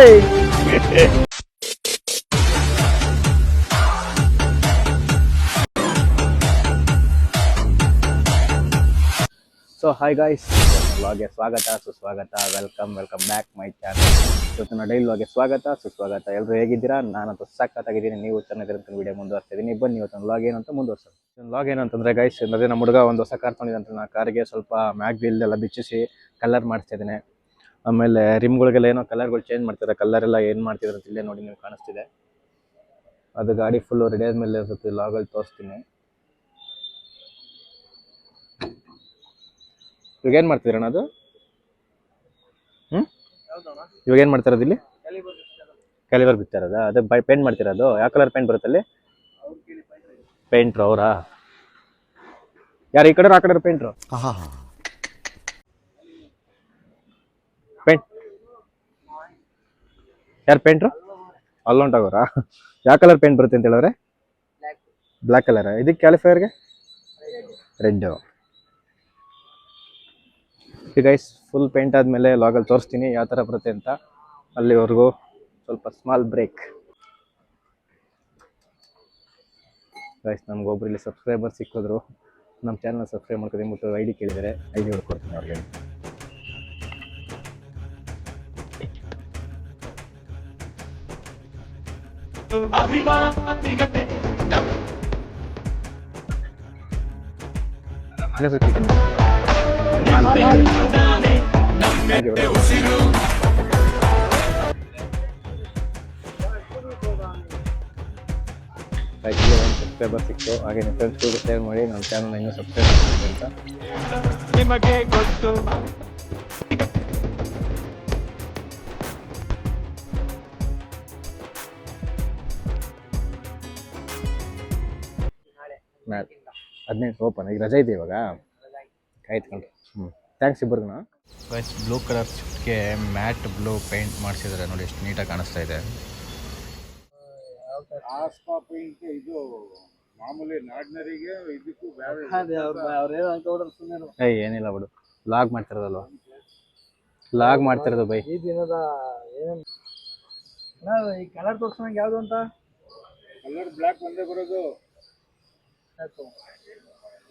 So hi guys ವ್ಲಾಗ್ಗೆ ಸ್ವಾಗತ ಸುಸ್ವಾಗತ welcome welcome back my channel ಇವತ್ತಿನ ಡೈಲ್ ವ್ಲಾಗ್ಗೆ ಸ್ವಾಗತ ಸುಸ್ವಾಗತ ಎಲ್ಲರೂ ಹೇಗಿದ್ದೀರಾ? ನಾನಂತೂ ಸಖತ್ತಾಗಿದ್ದೀನಿ. ನೀವು ಚೆನ್ನಾಗಿರೋ ವಿಡಿಯೋ ಮುಂದುವರ್ತಿದ್ದೀನಿ ಬನ್ನಿ ಇವತ್ತೊಂದು ವ್ಲಾಗ್ ಏನು ಅಂತ ಮುಂದುವರ್ಸೋಣ. ವ್ಲಾಗ್ ಏನು ಅಂತಂದ್ರೆ ಗೈಸ್ ಅದೇ ನಮ್ಮ ಹುಡುಗ ಒಂದು ಹೊಸ ಕಾರ್ ತೊಗೊಂಡಿದ್ದಂತ ನಾನು ಕಾರಿಗೆ ಸ್ವಲ್ಪ ಮ್ಯಾಗ್ ಬಿಲ್ ಎಲ್ಲ ಬಿಚ್ಚಿಸಿ ಕಲರ್ ಮಾಡಿಸ್ತಾ ಇದ್ದೀನಿ ಆಮೇಲೆ ರಿಮ್ಗಳಿಗೆಲ್ಲ ಏನೋ ಕಲರ್ಗಳು ಚೇಂಜ್ ಮಾಡ್ತಾರೆ ಕಲರ್ ಎಲ್ಲ ಏನು ಮಾಡ್ತಿದ್ರು ಅಂತ ಇಲ್ಲೇ ನೋಡಿ ನೀವು ಕಾಣಿಸ್ತಿದೆ. ಅದು ಗಾಡಿ ಫುಲ್ಲು ರೆಡಿ ಆದಮೇಲೆ ಸ್ವಲ್ಪ ಲಾಗಲ್ಲಿ ತೋರಿಸ್ತೀನಿ. ಇವಾಗ ಏನು ಮಾಡ್ತಿದ್ರಣ್ಣ ಅದು? ಹ್ಞೂ ಇವಾಗ ಏನು ಮಾಡ್ತಿರೋದು ಇಲ್ಲಿ? ಕ್ಯಾಲಿವರ್ ಬಿತ್ತಿರೋದ? ಅದೇ ಬೈ ಪೇಂಟ್ ಮಾಡ್ತಿರೋದು? ಯಾವ ಕಲರ್ ಪೇಂಟ್ ಬರುತ್ತೆ ಅಲ್ಲಿ? ಪೇಂಟ್ರು ಅವರಾ? ಯಾರು ಈ ಕಡೆ ಆ ಕಡೆ ಪೇಂಟ್ರು ಪೇಂಟ್ ಯಾರು ಪೇಂಟ್ರು ಅಲ್ಲೊಂಟಾಗೋರಾ ಯಾವ ಕಲರ್ ಪೇಂಟ್ ಬರುತ್ತೆ ಅಂತ ಹೇಳಿದ್ರೆ? ಬ್ಲ್ಯಾಕ್ ಕಲರ್ ಇದಕ್ಕೆ ಕ್ಯಾಲಿಫೈರ್ಗೆ ರೆಡ್ಡು ಈ ಗೈಸ್ ಫುಲ್ ಪೇಂಟ್ ಆದಮೇಲೆ ಲಾಗಲ್ಲಿ ತೋರಿಸ್ತೀನಿ ಯಾವ ಥರ ಬರುತ್ತೆ ಅಂತ. ಅಲ್ಲಿವರೆಗೂ ಸ್ವಲ್ಪ ಸ್ಮಾಲ್ ಬ್ರೇಕ್ ಗೈಸ್ ನಮ್ಗೆ ಒಬ್ರು ಸಬ್ಸ್ಕ್ರೈಬರ್ ಸಿಕ್ಕಿದ್ರು. ನಮ್ಮ ಚಾನಲ್ ಸಬ್ಸ್ಕ್ರೈಬ್ ಮಾಡ್ಕೊಂಡು ಮತ್ತು ಐ ಡಿ ಕೇಳಿದರೆ ಐ ಡಿ ಕೊಡ್ತೀನಿ ಅವ್ರಿಗೆ. ಹಾಗೆ ಸಿಗ್ತೀನಿ. ಹಾಗೆ ಬಿಡು. ಆಯ್ತು ಒಂದು ಸಬ್ಸ್ಕ್ರೈಬರ್ ಸಿಕ್ತು ಹಾಗೆ ನಿಮ್ಮ ಫ್ರೆಂಡ್ಸ್ಗೂ ಶೇರ್ ಮಾಡಿ ನಮ್ಮ ಚಾನಲ್ ಇನ್ನೂ ಸಬ್ಸ್ಕ್ರೈಬ್ ಮಾಡಿ ಅಂತ ನಿಮಗೆ ಗೊತ್ತು ನಾಳೆ ಹದಿನೆಂಟು ಓಪನ್ ಈಗ ರಜೆ ಇದೆ ಇವಾಗ. ಆಯ್ತು ಕಣ್ರಿ ಹ್ಞೂ ಥ್ಯಾಂಕ್ಸ್ ಇಬ್ಬರಿಗೂ ಗೈಸ್ ಬ್ಲೂ ಕಲರ್ ಸ್ವಿಫ್ಟ್ಗೆ ಮ್ಯಾಟ್ ಬ್ಲೂ ಪೇಂಟ್ ಮಾಡಿಸಿದ್ದಾರೆ ನೋಡಿ ಎಷ್ಟು ನೀಟಾಗಿ ಕಾಣಿಸ್ತಾ ಇದೆ. ಇದು ಮಾಮೂಲಿ ನಾಡ್ನರಿಗೆ ಇದಕ್ಕೂ ಬೇರೆ ಏಯ್ ಏನಿಲ್ಲ ಬಿಡು. ಲಾಗ್ ಮಾಡ್ತಿರೋದಲ್ವ? ಲಾಗ್ ಮಾಡ್ತಿರೋದು ಬೈ. ಈ ದಿನದ ಏನೇನು? ಈ ಕಲರ್ ತೋರ್ಸಂಗೆ ಯಾವುದು ಅಂತ? ಕಲರ್ ಬ್ಲ್ಯಾಕ್ ಒಂದೇ ಬರೋದು.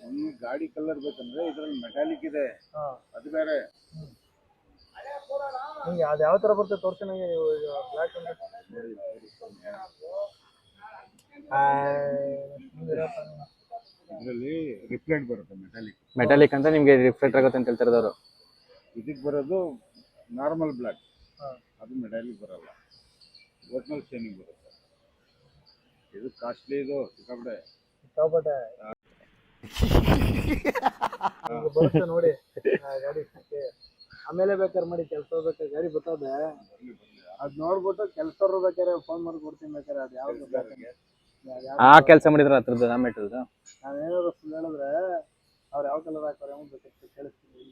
ಈ ಗಾಡಿ ಕಲರ್ ಬೇಕಂದ್ರೆ ಇದ್ರಲ್ಲಿ ಮೆಟಾಲಿಕ್ ಇದೆ. ಅದು ಬೇರೆ. ನಿಮ್ಗೆ ಅದು ಯಾವ ಥರ ಬರುತ್ತೆ ತೋರಿಸಿ ನನಗೆ ನೀವು ಬ್ಲ್ಯಾಕ್ ಇದರಲ್ಲಿ ರಿಫ್ಲೆಕ್ಟ್ ಬರುತ್ತೆ ಮೆಟಾಲಿಕ್ ಮೆಟಾಲಿಕ್ ಅಂತ ನಿಮಗೆ ರಿಫ್ಲೆಕ್ಟ್ ಆಗುತ್ತೆ ಅಂತ ಹೇಳ್ತಾರದವರು. ಇದಕ್ಕೆ ಬರೋದು ನಾರ್ಮಲ್ ಬ್ಲ್ಯಾಕ್ ಅದು ಮೆಟಾಲಿಕ್ ಬರಲ್ಲ. ಒಟ್ನಲ್ಲಿ ಶೈನಿಂಗ್ ಬರುತ್ತೆ. ಇದು ಕಾಸ್ಟ್ಲಿ ಇದು ಸಿಕ್ಕಾಪಟ್ಟೆ. ಸಿಕ್ಕಾಪಟ್ಟೆ ಬರ್ತ ಬರುತ್ತೆ ನೋಡಿ. ಆ ಗಾಡಿ ಆಮೇಲೆ ಬೇಕಾದ್ರೆ ಮಾಡಿ ಕೆಲಸ ಬೇಕಾದ್ರೆ ಗಾಡಿ ಬರ್ತದೆ. ಅದ್ ನೋಡ್ಬಿಟ್ಟು ಕೆಲಸ ಬೇಕಾರೆ ಫೋನ್ ಮಾಡಿ ಕೊಡ್ತೀನಿ ಬೇಕಾರೆ ಅದು ಯಾವ್ದು ಆ ಕೆಲಸ ಮಾಡಿದ್ರೆ ಹತ್ರದ್ದು ಆ ಮೆಟಲ್ದು ಫುಲ್ ಸುಳ್ಳು ಹೇಳಿದ್ರೆ ಅವ್ರು ಯಾವ ಕಲರ್ ಹಾಕ್ತಾರೆ ಅಂತ ಬೇಕಂತ ಕೇಳಿಸ್ತೀನಿ.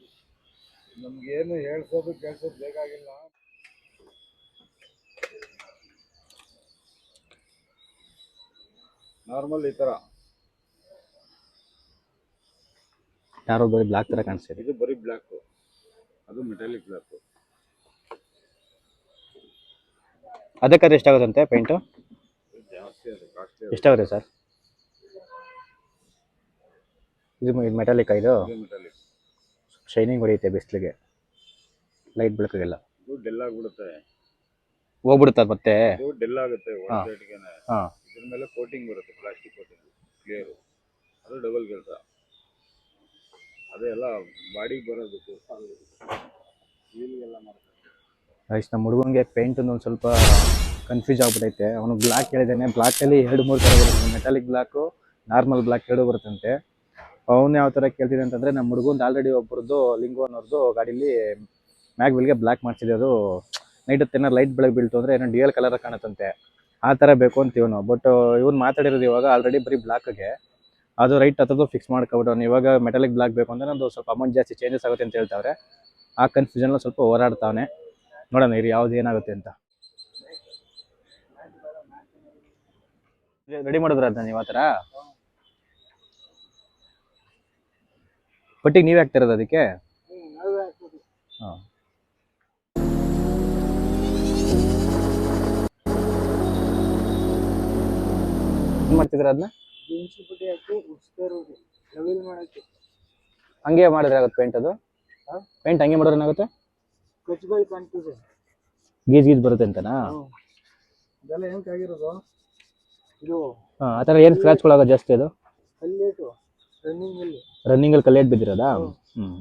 ನಮ್ಗೇನು ಹೇಳ್ಸೋದು ಕೇಳ್ಸೋದು ಬೇಕಾಗಿಲ್ಲ. ನಾರ್ಮಲ್ ಈ ಥರ ಯಾರೋ ಬರೀ ಬ್ಲಾಕ್ ಥರ ಕಾಣಿಸ್ತಿದೆ ಇದು. ಬರೀ ಬ್ಲಾಕ್ ಅದು ಮೆಟಾಲಿಕ್ ಬ್ಲ್ಯಾಕು ಅದಕ್ಕಾದ್ರೆ ಎಷ್ಟಾಗುತ್ತಂತೆ ಪೇಂಟು ಜಾಸ್ತಿ ಅದು ಕಾಸ್ಟ್ಲಿ ಎಷ್ಟಾಗುತ್ತೆ ಸರ್? ಇದು ಮೆಟಾಲಿಕ್ ಇದು? ಮೆಟಾಲಿಕ್ ಶೈನಿಂಗ್ ಹೊಡೆಯುತ್ತೆ ಬಿಸಿಲಿಗೆ. ಲೈಟ್ ಬೆಳಕಿಗೆಲ್ಲ. ಇದು ಡೆಲ್ ಆಗಿಬಿಡುತ್ತೆ. ಹೋಗ್ಬಿಡುತ್ತೆ ಅದು ಮತ್ತೆ? ಇದು ಡೆಲ್ ಆಗುತ್ತೆ ಹಾ. ಒನ್ ಸೈಡ್ಗೆನೆ ಹಾಂ. ಇದ್ರ ಮೇಲೆ ಕೋಟಿಂಗ್ ಬರುತ್ತೆ ಪ್ಲಾಸ್ಟಿಕ್ ಕೋಟಿಂಗ್ ಕ್ಲಿಯರು ಅದು ಡಬಲ್ ಕೆಲಸ ಅದೆಲ್ಲ ಬಾಡಿಗೆ ಬರೋದಕ್ಕೆ ಮಾಡ್ತಾರೆ. ಗೈಸ್ ನಮ್ಮ ಹುಡುಗನಿಗೆ ಪೇಂಟ್ ಒಂದು ಸ್ವಲ್ಪ ಕನ್ಫ್ಯೂಸ್ ಆಗ್ಬಿಟ್ಟೈತೆ ಅವನು ಬ್ಲ್ಯಾಕ್ ಹೇಳಿದ್ದಾನೆ ಅಲ್ಲಿ ಎರಡು, ಮೂರು ಥರ ಬರುತ್ತೆ. ಮೆಟಾಲಿಕ್ ಬ್ಲಾಕ್ ನಾರ್ಮಲ್ ಬ್ಲಾಕ್ ಎರಡು ಬರುತ್ತಂತೆ. ಅವನು ಯಾವ ಥರ ಕೇಳ್ತಿದೆ ಅಂತಂದರೆ ನಮ್ಮ ಹುಡುಗನ್ ಆಲ್ರೆಡಿ ಒಬ್ಬರದ್ದು ಲಿಂಗೋ ಅನ್ನೋರ್ದು ಗಾಡೀಲಿ ಮ್ಯಾಗ್ ಬಿಲ್ಗೆ ಬ್ಲ್ಯಾಕ್ ಮಾಡ್ಸಿದೆ. ಅದು ನೈಟ್ ಹೊತ್ತು ಏನೋ ಲೈಟ್ ಬೆಳಗ್ಗೆ ಬೀಳ್ತು ಅಂದರೆ ಏನೋ ಡಿ ಎಲ್ ಕಲರ್ ಕಾಣುತ್ತಂತೆ. ಆ ಥರ ಬೇಕು ಅಂತ ಇವನು ಬಟ್ ಇವನು ಮಾತಾಡಿರೋದು ಇವಾಗ ಆಲ್ರೆಡಿ ಬರೀ ಬ್ಲ್ಯಾಕ್ಗೆ ಅದು ರೈಟ್ ಹತ್ರದ್ದು ಫಿಕ್ಸ್ ಮಾಡ್ಕೊಬಿಟ್ಟು ಇವಾಗ ಮೆಟಾಲಿಕ್ ಬ್ಲಾಕ್ ಬೇಕು ಅಂದರೆ ನಂದು ಸ್ವಲ್ಪ ಅಮೌಂಟ್ ಜಾಸ್ತಿ ಚೇಂಜಸ್ ಆಗುತ್ತೆ ಅಂತ ಹೇಳ್ತಾವ್ರೆ. ಆ ಕನ್ಫ್ಯೂಷನ್ ಸ್ವಲ್ಪ ಓಡಾಡ್ತಾವೆ ನೋಡೋಣ ಇರಿ ಯಾವ್ದು ಏನಾಗುತ್ತೆ ಅಂತ. ರೆಡಿ ಮಾಡಿದ್ರ ಅದನ್ನ ನೀವು ಆ ಥರ? ಪಟ್ಟಿಗೆ ನೀವೇ ಹಾಕ್ತಿರೋದು ಅದಕ್ಕೆ? ಹಾಂ. ಮಾಡ್ತಿದ್ರ ಅದನ್ನ ಬೆಂಚಿ ಪುಟ್ಟಿ ಹಾಕಿ ಉಡ್ಸ್ತಾ ಇರೋದು ಲೆವೆಲ್ ಮಾಡಕ್ಕೆ. ಹಂಗೆ ಮಾಡಿದ್ರೆ ಆಗುತ್ತೆ ಪೇಂಟ್ ಅದು? ಪೇಂಟ್ ಹಂಗೆ ಮಾಡಿದ್ರೆ ಏನಾಗುತ್ತೆ? ಕಚ್ಬಾಯಿ ಕಾಣ್ತದೆ ಗೀಜ್ ಗೀಜ್ ಬರುತ್ತೆ ಅಂತನಾ? ಇದೆಲ್ಲ ಹೆಂಗ್ ಆಗಿರೋದು? ಇದು ಹಾ ಆ ಥರ ಏನು ಸ್ಕ್ರಾಚ್ಗಳಾಗ ಜಾಸ್ತಿ ಅದು? ಕಲ್ಲೇಟು ರನ್ನಿಂಗ್ ಅಲ್ಲಿ. ರನ್ನಿಂಗ್ ಅಲ್ಲಿ ಕಲ್ಲೇಟ್ ಬಿದ್ದಿರೋದಾ? ಹ್ಮ್.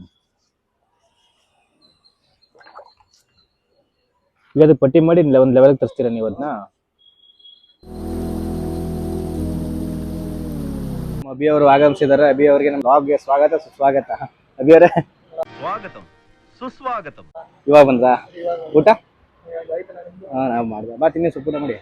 ಈಗ ಅದು ಪಟ್ಟಿ ಮಾಡಿ ಒಂದು ಲೆವೆಲ್ಗೆ ತರಿಸ್ತೀರಾ ನೀವು ಅದನ್ನ? ಅಭಿ ಅವರು ಆಗಮಿಸಿದ್ದಾರೆ. ಅಭಿ ಅವರಿಗೆ ನಮ್ಮ ಬ್ಲಾಗ್ಗೆ ಸ್ವಾಗತ ಸುಸ್ವಾಗತ. ಅಭಿ ಅವರೇ. ಸ್ವಾಗತಂ ಸುಸ್ವಾಗತಂ. ಇವಾಗ ಬಂದ್ರಾ? ಊಟ? ಹಾ ನಾವು ಮಾಡಿದೆ. ಬಾ ತಿನ್ನಿ ಸುಪ್ಪು ನೋಡಿ ಮಾಡಿ.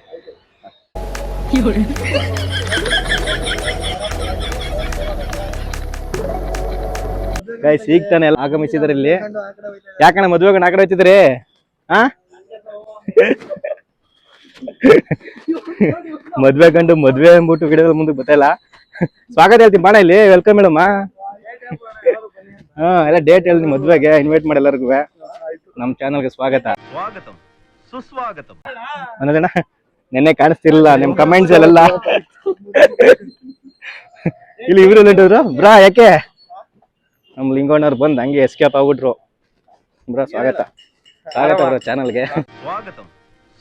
ಗೈಸ್ ಈಗ ತಾನೆ ಎಲ್ಲ ಆಗಮಿಸಿದಾರೆ ಇಲ್ಲಿ. ಯಾಕಣ್ಣ ಮದುವೆ ಆ ಆಕಡೆ ಹೋಯ್ತಿದ್ರಿ? ಹಾ? ಮದ್ವೆ ಕಂಡು ಮದ್ವೆ ಅಂದ್ಬಿಟ್ಟು ಗಿಡದ ಮುಂದೆ ಗೊತ್ತಿಲ್ಲ ಸ್ವಾಗತ ಹೇಳ್ತೀನಿ ಬಾಣ ಇಲ್ಲಿ ವೆಲ್ಕಮ್ ಮೇಡಮ್. ಹಾ ಎಲ್ಲ ಡೇಟ್ ಹೇಳಿ ಮದ್ವೆಗೆ ಇನ್ವೈಟ್ ಮಾಡಿ ಎಲ್ಲರಿಗೂ. ನಮ್ಮ ಚಾನಲ್ಗೆ ಸ್ವಾಗತ. ಸುಸ್ವಾಗತ. ನಿನ್ನೆ ನೆನ್ನೆ ಕಾಣಿಸ್ತಿರ್ಲಿಲ್ಲ ನಿಮ್ ಕಮೆಂಟ್ಸ್ ಅಲ್ಲೆಲ್ಲ. ಇಲ್ಲಿ ಇವ್ರು ನಿಂಟಿದ್ರು ಬ್ರಾ ಯಾಕೆ? ನಮ್ ಲಿಂಗಣ್ಣವ್ರು ಬಂದ್ ಹಂಗೆ ಎಸ್ಕೇಪ್ ಆಗ್ಬಿಟ್ರು. ಬ್ರಾ ಸ್ವಾಗತ. ಸ್ವಾಗತ ಬ್ರೋ ಚಾನಲ್ಗೆ ಸ್ವಾಗತ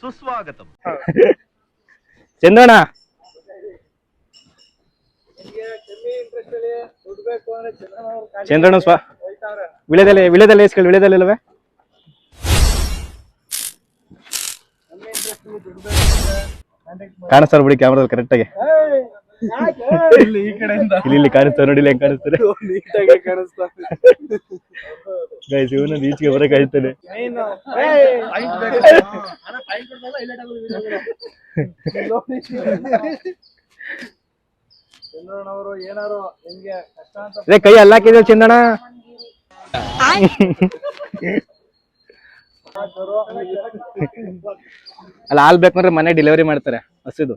ಸುಸ್ವಾಗತ. ಚಂದ್ರಣ್ಣ ಕಮ್ಮಿ ಇಂಟ್ರೆಸ್ಟ್ ಅಲ್ಲಿ ದುಡ್ಡು ಬೇಕು ಅಂದ್ರೆ ಚಂದ್ರನ ಅವ್ರು ಕಾಣಿ ಚಂದ್ರಣ್ಣ ಸ್ವಾ ವಿಳೆದೆಲೆ ವಿಳೆದೆಲೆ ಇಸ್ಕೊಳ್ಳಿ ವಿಳೆದೆಲೆ ಇಲ್ಲವೇ? ಕಾಣಿಸ್ತಾರ ಕಾಣಿಸ್ತಾರೆ ಬಿಡಿ ಕ್ಯಾಮ್ರಾದಲ್ಲಿ ಕರೆಕ್ಟಾಗಿ ಆಗಿ. ಯಾಕೆ? ಇಲ್ಲಿ ಈ ಕಡೆಯಿಂದ. ಇಲ್ಲಿ ಇಲ್ಲಿ ಕಾಣಿಸ್ತಾರೆ ನೋಡಿ ಇಲ್ಲಿ ಹೆಂಗ್ ಕಾಣಿಸ್ತಾರೆ ನೀಟಾಗಿ ಕಾಣಿಸ್ತಾ ಗೈಸ್ ಇವನು ಈಚೆಗೆ ಬರಕ್ ಆಯ್ತಾನೆ ಚಂದ್ರಣ್ಣವರು ಏನಾರು ನಿಮ್ಗೆ ಕಷ್ಟ ಅಂತ ರೇ ಕೈ ಅಲ್ಲಾಕಿದ್ರೆ ಚಂದಣ ಹಾಕೋರು. ಅಲ್ಲ ಹಾಲ್ ಬೇಕಂದ್ರೆ ಮನೆ ಡೆಲಿವರಿ ಮಾಡ್ತಾರೆ ಹಸಿದು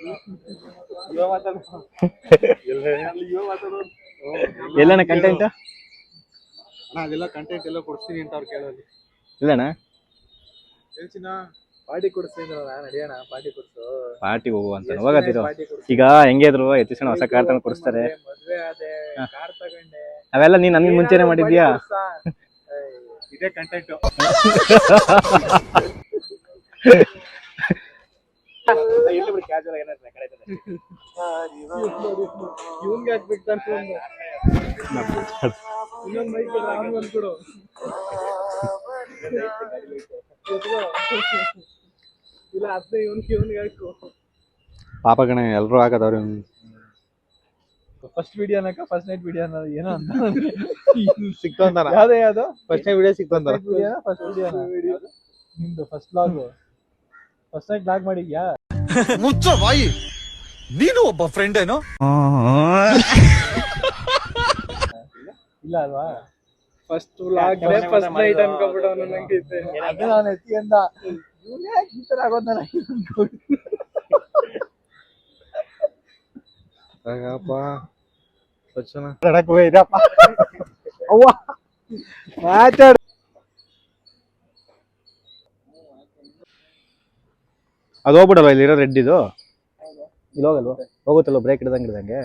ಎಲ್ಲಣ್ಣ ಕಂಟೆಂಟ್ ಅಣ್ಣ ಅದೆಲ್ಲ ಕಂಟೆಂಟ್ ಎಲ್ಲ ಕೊಡ್ತೀನಿ ಅಂತ ಅವ್ರು ಕೇಳೋದು. ಇಲ್ಲಣ್ಣ? ಹೇಳ್ತೀನ ಪಾರ್ಟಿ ಕೊಡಿಸ್ತೀನಿ ನಡೆಯೋಣ ಪಾರ್ಟಿ ಕೊಡ್ಸು. ಪಾರ್ಟಿ ಹೋಗುವ ಅಂತ. ಹೋಗತ್ತಿರೋ ಈಗ ಹೆಂಗೆ ಇದ್ರು ಎತ್ತಿಸಣ ಹೊಸ ಕಾರ್ ತಂದು ಕೊಡಿಸ್ತಾರೆ? ಮದ್ವೆ ಆದೆ ಕಾರ್ ತಗೊಂಡೆ. ಅವೆಲ್ಲ ನೀನ್ ನನ್ಗೆ ಮುಂಚೆನೆ ಮಾಡಿದ್ಯಾ? ಇದೇ ಕಂಟೆಂಟ್ ಇಲ್ಲಿ ಬಿಡಿ ಕ್ಯಾಜುವಲ್ ಏನಾದ್ರೆ ಕಡೆ ಇವ್ನ್ಗೆ ಇನ್ನೊಂದು ಮೈಕ್ ಇಲ್ಲ ಅದ್ನೇ ಇವನ್ಗೆ ಇವನ್ಗೆ ಹಾಕು. ಪಾಪ ಕಣ ಎಲ್ರು ಹಾಕದವ್ರು ಫಸ್ಟ್ ವಿಡಿಯೋ ಅನ್ನಕ ಫಸ್ಟ್ ನೈಟ್ ವಿಡಿಯೋ ಅನ್ನೋದು ಏನೋ ಅಂತ. ಸಿಕ್ತಂತಾರ ಯಾವ್ದೇ ಯಾವ್ದು? ಫಸ್ಟ್ ನೈಟ್ ವಿಡಿಯೋ ಸಿಕ್ತಂತಾರ ಫಸ್ಟ್ ವಿಡಿಯೋ ನಿಮ್ದು first blog first night blog ಮಾಡಿದ್ಯಾ? ಮುಚ್ಚ ಬಾಯಿ. ನೀನು ಒಬ್ಬ ಫ್ರೆಂಡ್ ಏನೋ ಇಲ್ಲ ಅಲ್ವಾ? ಫಸ್ಟ್ ವ್ಲಾಗ್ ಫಸ್ಟ್ ನೈಟ್ ಅನ್ಕೊಂಡ್ಬಿಟ್ಟು ನಂಗೆ ಅದು ನಾನು ಇವ್ನು ಯಾಕೆ ಈ ತರ ಆಗೋದ್ ನಾನು ಅವ್ವ ಮಾತಾಡ. ಅದು ಹೋಗ್ಬಿಡಲ್ವ ಇಲ್ಲಿರೋ ರೆಡ್ ಇದು? ಇಲ್ಲಿ ಹೋಗಲ್ವಾ? ಹೋಗುತ್ತಲ್ವ ಬ್ರೇಕ್ ಹಿಡ್ದಂಗೆ ಹಿಡ್ದಂಗೆ?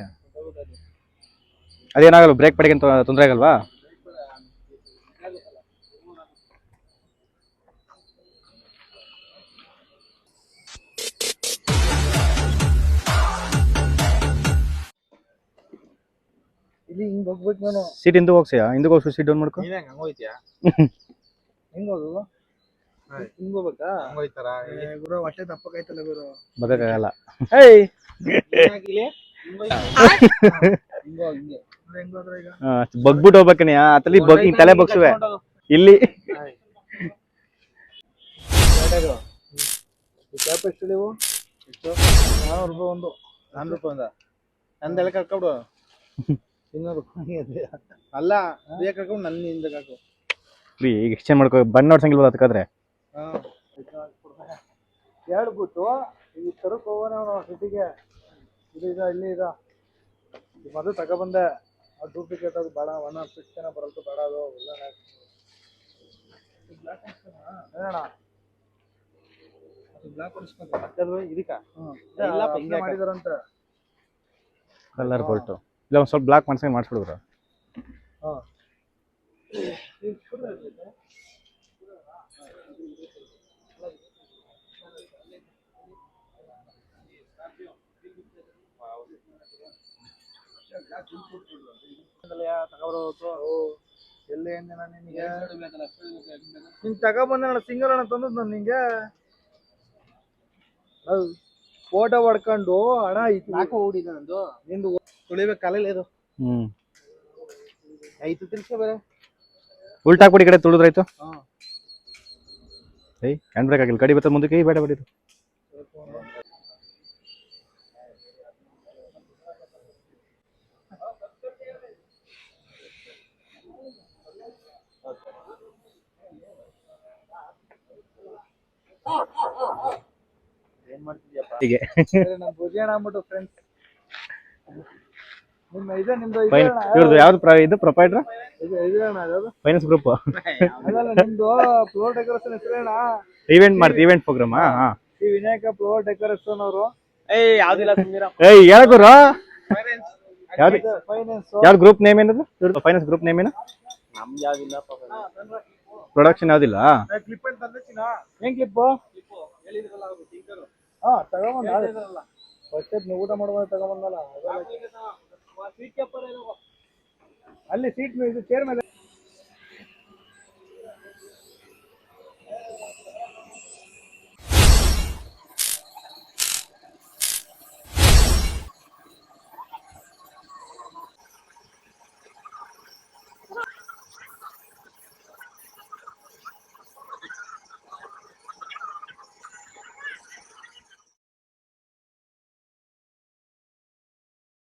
ಅದೇನಾಗಲ್ಲ ಬ್ರೇಕ್ ಪಡೆಗೆ ತೊಂದರೆ ಆಗಲ್ವಾ? ಇಲ್ಲಿ ಹಿಂಗ್ ಹೋಗ್ಬೇಕು ನಾನು. ಸೀಟ್ ಹಿಂದೆ ಹೋಗ್ಸಿಯಾ? ಹಿಂದೆ ಹೋಗಿ ಸೀಟ್ ಡೌನ್ ಮಾಡ್ಕೊ. ಹೆಂಗ್ ಹಂಗೋಯ್ತಿಯಾ ಹೆಂಗ್ ಹೋಗು ಹಿಂಗ್ ಹೋಗ್ಬೇಕಾ ಗುರು ಹೊಟ್ಟೆ ತಪ್ಪಕೈತಲ್ಲ ಗುರು. ಬದಕಾಗಲ್ಲ. ಏಯ್! ಬಗ್ಬಿಟ್ಟು ಹೋಗ್ಬೇಕನಿ ಅತಲಿ ಬಗ್ ಹಿಂಗ್ ತಲೆ ಬಗ್ಸುವೆ. ಇಲ್ಲಿ. ಕ್ಯಾಪ್ ಎಷ್ಟು ನೀವು? ಎಷ್ಟು ನಾನ್ನೂರು ರೂಪಾಯಿ ಒಂದು. ನಾನ್ನೂರು ರೂಪಾಯಿ ಒಂದ? ನಂದೆಲ್ಲ ಕರ್ಕೊಬಿಡು ಇನ್ನೂರು ರೂಪಾಯಿ ಇದೆ. ಅಲ್ಲ ಬೇಗ ಕರ್ಕೊಂಡು ನನ್ನ ಹಿಂದೆ ಕರ್ಕೊಂಡು ಈಗ ಎಕ್ಸ್ಚೇಂಜ್ ಮಾಡ್ಕೋ ಬಣ್ಣ ನೋಡ್ಸಂಗಿಲ್ವ ಅದಕ್ಕಾದ್ರೆ? ಹೇಳ್ಬಿಟ್ಟು ಈ ತರಕ್ ಹೋಗೋಣ ಅವನು ಸಿಟಿಗೆ. ಇದು ಇದ ಇಲ್ಲಿ ಇದ. ಈ ಮೊದಲು ತಗೊಬಂದೆ. ಅದು ಡೂಪ್ಲಿಕೇಟ್ ಅದು ಬೇಡ ಒನ್ ಆರ್ ಸಿಕ್ಸ್ ಜನ ಬರಲ್ತು ಬೇಡ ಅದು ಎಲ್ಲ ಹೇಳೋಣ ಕಲರ್ ಬೋಲ್ಟು ಇಲ್ಲ ಒಂದ್ ಸ್ವಲ್ಪ ಬ್ಲಾಕ್ ಮಾಡ್ಸಂಗ್ ಮಾಡಿಸ್ಬಿಡುದ್ರ ಹಾ. ಎಲ್ಲಿ ನಾನು ನಿನಗೆ? ನಿನ್ ತಗೊಬಂದೆ ನಾನು ಸಿಂಗಲ್ ಅಣ್ಣ ತಂದದ್ ನಾನು ನಿಂಗೆ? ಫೋಟೋ ಹೊಡ್ಕೊಂಡು ಅಣ್ಣ ಐತಿ. ನಾಲ್ಕು ಓಡಿದ ನಂದು. ನಿಂದು ತುಳಿಬೇಕು ಕಾಲಲ್ಲಿ ಇದು ಹ್ಮ್. ಐದು ತಿರ್ಸ ಬೇರೆ. ಉಲ್ಟಾಕ್ಬಿಡಿ ಕಡೆ ತುಳಿದ್ರಾಯ್ತು ಹಾ. ಏಯ್ ಹ್ಯಾಂಡ್ ಬ್ರೇಕ್ ಆಗಿಲ್ಲ ಕಡಿ ಬರ್ತದೆ ಮುಂದಕ್ಕೆ ಬೇಡ ಬೇಡ ಬಿಡಿದು ಏನ್ ಮಾಡ್ತಿದ್ಯಪ್ಪ ಹೀಗೆ ನಮ್ ಭುಜೇಣ ಅಂದ್ಬಿಟ್ಟು ಫ್ರೆಂಡ್ಸ್ ನಿಮ್ಮ ಇದೆ ನಿಮ್ದು ಇದೆ ಫೈನ್ ಅಣ್ಣ, ಇವ್ರದ್ದು ಯಾವ್ದು? ಪ್ರ ಇದು ಪ್ರೊಪೈಟ್ರ ಫೈನಾನ್ಸ್ ಗ್ರೂಪ್ ಇವೆಂಟ್ ಮಾಡ್ತೀವಿ ಇವೆಂಟ್ ಪ್ರೋಗ್ರಾಮ್ ಹಾ. ಶ್ರೀ ವಿನಾಯಕ ಫ್ಲೋರ್ ಡೆಕೋರೇಷನ್ ಅವರು. ಏಯ್ ಹೇಳಗುರು ಯಾವ್ದು? ಫೈನಾನ್ಸ್ ಯಾವ್ದು ಗ್ರೂಪ್ ನೇಮ್ ಏನದು? ಇವ್ರದ್ದು ಫೈನಾನ್ಸ್ ಗ್ರೂಪ್ ನೇಮ್ ಏನು? ಪ್ರೊಡಕ್ಷನ್ ಯಾವ್ದಿಲ್ಲ? ಕ್ಲಿಪ್ ಅಂತ ಏನ್ ಕ್ಲಿಪ್ ಹಾ ತಗೊಂಬಂದ ನೀವು ಊಟ ಮಾಡುವಾಗ ತಗೊಂಬಂದಲ್ಲ ಅಲ್ಲಿ ಸೀಟ್ ಇದು ಚೇರ್ ಮೇಲೆ